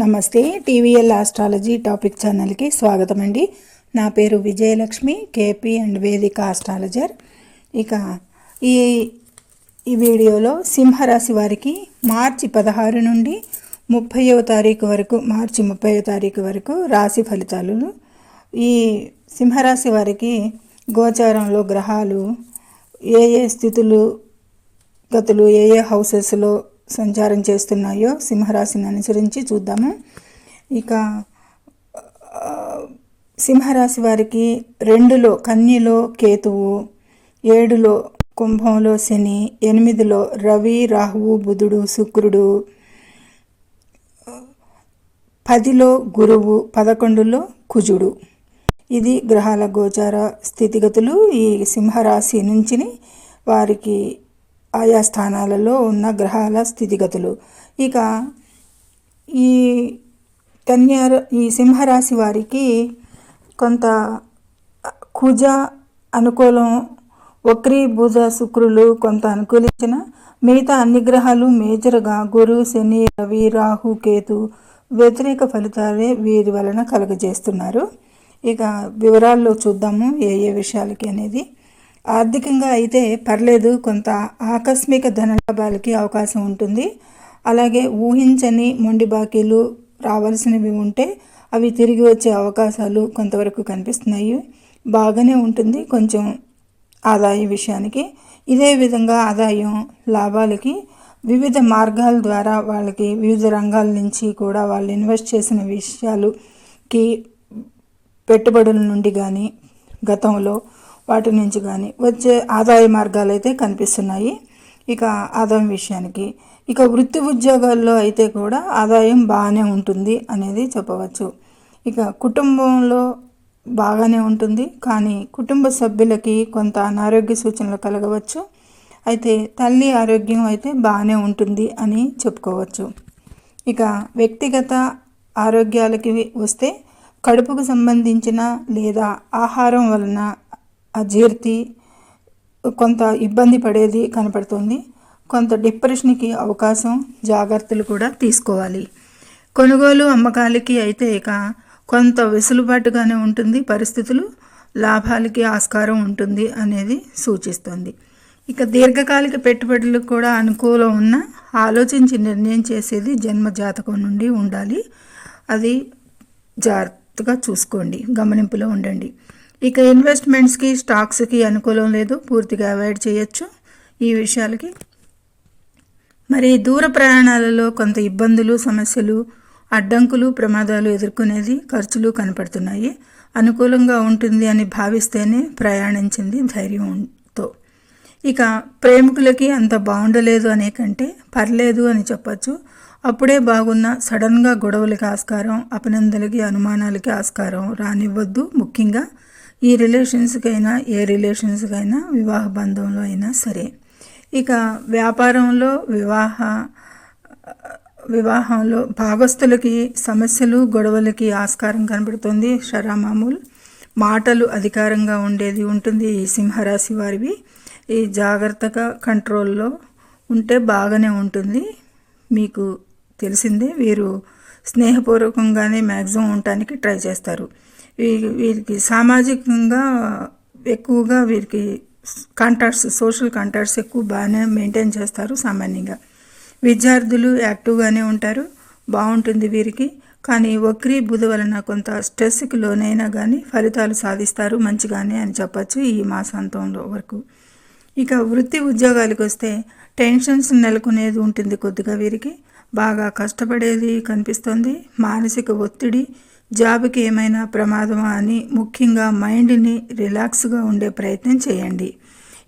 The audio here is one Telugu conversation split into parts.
నమస్తే టీవీఎల్ ఆస్ట్రాలజీ టాపిక్ ఛానల్కి స్వాగతం అండి నా పేరు Vijayalakshmi K P and Vedika astrologer. ఇక ఈ ఈ వీడియోలో సింహరాశి వారికి మార్చి పదహారు నుండి ముప్పైవ తారీఖు వరకు మార్చి ముప్పైవ తారీఖు వరకు రాశి ఫలితాలు. ఈ సింహరాశి వారికి గోచారంలో గ్రహాలు ఏ ఏ స్థితులు గతులు ఏ ఏ హౌసెస్లో సంచారం చేస్తున్నాయో సింహరాశిని అనుసరించి చూద్దాము. ఇక సింహరాశి వారికి రెండులో కన్యలో కేతువు ఏడులో కుంభంలో శని ఎనిమిదిలో రవి రాహువు బుధుడు శుక్రుడు పదిలో గురువు పదకొండులో కుజుడు. ఇది గ్రహాల గోచార స్థితిగతులు. ఈ సింహరాశి నుంచి వారికి ఆయా స్థానాలలో ఉన్న గ్రహాల స్థితిగతులు. ఇక ఈ కన్యా ఈ సింహరాశి వారికి కొంత కుజ అనుకూలం వక్రీ బుధ శుక్రులు కొంత అనుకూలించిన మిగతా అన్ని గ్రహాలు మేజర్గా గురు శని రవి రాహు కేతు వ్యతిరేక ఫలితాలే వీరి వలన కలుగజేస్తున్నారు. ఇక వివరాల్లో చూద్దాము ఏ ఏ విషయాలకి అనేది. ఆర్థికంగా అయితే పర్లేదు కొంత ఆకస్మిక ధనలాభాలకి అవకాశం ఉంటుంది. అలాగే ఊహించని మొండి బాకీలు రావాల్సినవి ఉంటే అవి తిరిగి వచ్చే అవకాశాలు కొంతవరకు కనిపిస్తున్నాయి. బాగానే ఉంటుంది కొంచెం ఆదాయ విషయానికి. ఇదే విధంగా ఆదాయం లాభాలకి వివిధ మార్గాల ద్వారా వాళ్ళకి వివిధ రంగాల నుంచి కూడా వాళ్ళు ఇన్వెస్ట్ చేసిన విషయాలుకి పెట్టుబడుల నుండి కానీ గతంలో వాటి నుంచి కానీ వచ్చే ఆదాయ మార్గాలు అయితే కనిపిస్తున్నాయి. ఇక ఆదాయం విషయానికి. ఇక వృత్తి ఉద్యోగాల్లో అయితే కూడా ఆదాయం బాగానే ఉంటుంది అనేది చెప్పవచ్చు. ఇక కుటుంబంలో బాగానే ఉంటుంది. కానీ కుటుంబ సభ్యులకి కొంత అనారోగ్య సూచనలు కలగవచ్చు. అయితే తల్లి ఆరోగ్యం అయితే బాగానే ఉంటుంది అని చెప్పుకోవచ్చు. ఇక వ్యక్తిగత ఆరోగ్యాలకి వస్తే కడుపుకు సంబంధించిన లేదా ఆహారం వలన అజీర్తి కొంత ఇబ్బంది పడేది కనపడుతుంది. కొంత డిప్రెషన్కి అవకాశం జాగ్రత్తలు కూడా తీసుకోవాలి. కొనుగోలు అమ్మకాలకి అయితే ఇక కొంత వెసులుబాటుగానే ఉంటుంది. పరిస్థితులు లాభాలకి ఆస్కారం ఉంటుంది అనేది సూచిస్తుంది. ఇక దీర్ఘకాలిక పెట్టుబడులకు కూడా అనుకూలం ఉన్న ఆలోచించి నిర్ణయం చేసేది జన్మ జాతకం నుండి ఉండాలి. అది జాగ్రత్తగా చూసుకోండి. గమనింపులో ఉండండి. ఇక ఇన్వెస్ట్మెంట్స్కి స్టాక్స్కి అనుకూలం లేదు. పూర్తిగా అవాయిడ్ చేయొచ్చు ఈ విషయాలకి. మరి దూర ప్రయాణాలలో కొంత ఇబ్బందులు సమస్యలు అడ్డంకులు ప్రమాదాలు ఎదుర్కొనేది ఖర్చులు కనపడుతున్నాయి. అనుకూలంగా ఉంటుంది అని భావిస్తేనే ప్రయాణించింది ధైర్యంతో. ఇక ప్రేమికులకి అంత బాగుండలేదు అనే కంటే పర్లేదు అని చెప్పచ్చు. అప్పుడే బాగున్న సడన్గా గొడవలకి ఆస్కారం అపనందలకి అనుమానాలకి ఆస్కారం రానివ్వద్దు ముఖ్యంగా. ఈ రిలేషన్స్కైనా ఏ రిలేషన్స్కైనా వివాహ బంధంలో అయినా సరే. ఇక వ్యాపారంలో వివాహ వివాహంలో భాగస్థులకి సమస్యలు గొడవలకి ఆస్కారం కనబడుతుంది షరామామూల్ మాటలు అధికారంగా ఉండేది ఉంటుంది ఈ సింహరాశి వారివి. ఈ జాగ్రత్తగా కంట్రోల్లో ఉంటే బాగానే ఉంటుంది. మీకు తెలిసిందే వీరు స్నేహపూర్వకంగానే మ్యాక్సిమం ఉండటానికి ట్రై చేస్తారు. వీరికి సామాజికంగా ఎక్కువగా వీరికి కాంటాక్ట్స్ సోషల్ కాంటాక్ట్స్ ఎక్కువ బాగానే మెయింటైన్ చేస్తారు సామాన్యంగా. విద్యార్థులు యాక్టివ్గానే ఉంటారు బాగుంటుంది వీరికి. కానీ వక్రీ బుధ వలన కొంత స్ట్రెస్కి లోనైనా కానీ ఫలితాలు సాధిస్తారు మంచిగానే అని చెప్పచ్చు ఈ మాసాంతంలో వరకు. ఇక వృత్తి ఉద్యోగాలకు వస్తే టెన్షన్స్ నెలకొనేది ఉంటుంది కొద్దిగా వీరికి. బాగా కష్టపడేది కనిపిస్తుంది. మానసిక ఒత్తిడి జాబ్కి ఏమైనా ప్రమాదమా అని ముఖ్యంగా మైండ్ని రిలాక్స్గా ఉండే ప్రయత్నం చేయండి.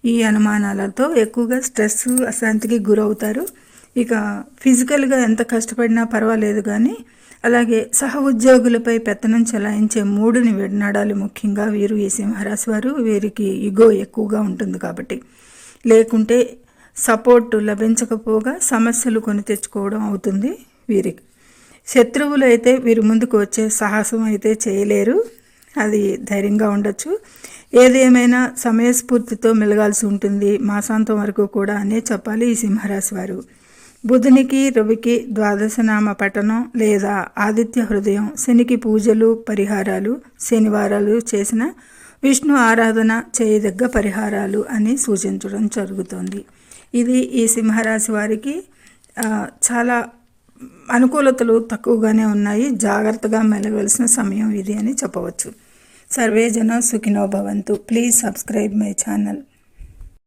ఈ అనుమానాలతో ఎక్కువగా స్ట్రెస్ అశాంతికి గురవుతారు. ఇక ఫిజికల్గా ఎంత కష్టపడినా పర్వాలేదు కానీ అలాగే సహ ఉద్యోగులపై పెత్తనం చెలాయించే మూడుని విడనాడాలి ముఖ్యంగా వీరు ఈ సింహరాశి వారు. వీరికి ఇగో ఎక్కువగా ఉంటుంది కాబట్టి. లేకుంటే సపోర్టు లభించకపోగా సమస్యలు కొని తెచ్చుకోవడం అవుతుంది వీరికి. శత్రువులు అయితే వీరి ముందుకు వచ్చే సాహసం అయితే చేయలేరు. అది ధైర్యంగా ఉండొచ్చు. ఏదేమైనా సమయస్ఫూర్తితో మెలగాల్సి ఉంటుంది. మాసాంతం వరకు కూడా అనే చెప్పాలి ఈ సింహరాశి వారు. బుధునికి రవికి ద్వాదశనామ పఠనం లేదా ఆదిత్య హృదయం శనికి పూజలు పరిహారాలు శనివారాలు చేసిన విష్ణు ఆరాధన చేయదగ్గ పరిహారాలు అని సూచించడం జరుగుతుంది. ఇది ఈ సింహరాశి వారికి చాలా అనుకూలతలు తక్కువగానే ఉన్నాయి. జాగ్రత్తగా మెలగవలసిన సమయం ఇది అని చెప్పవచ్చు. సర్వే జన సుఖినో భవంతు. Please subscribe my channel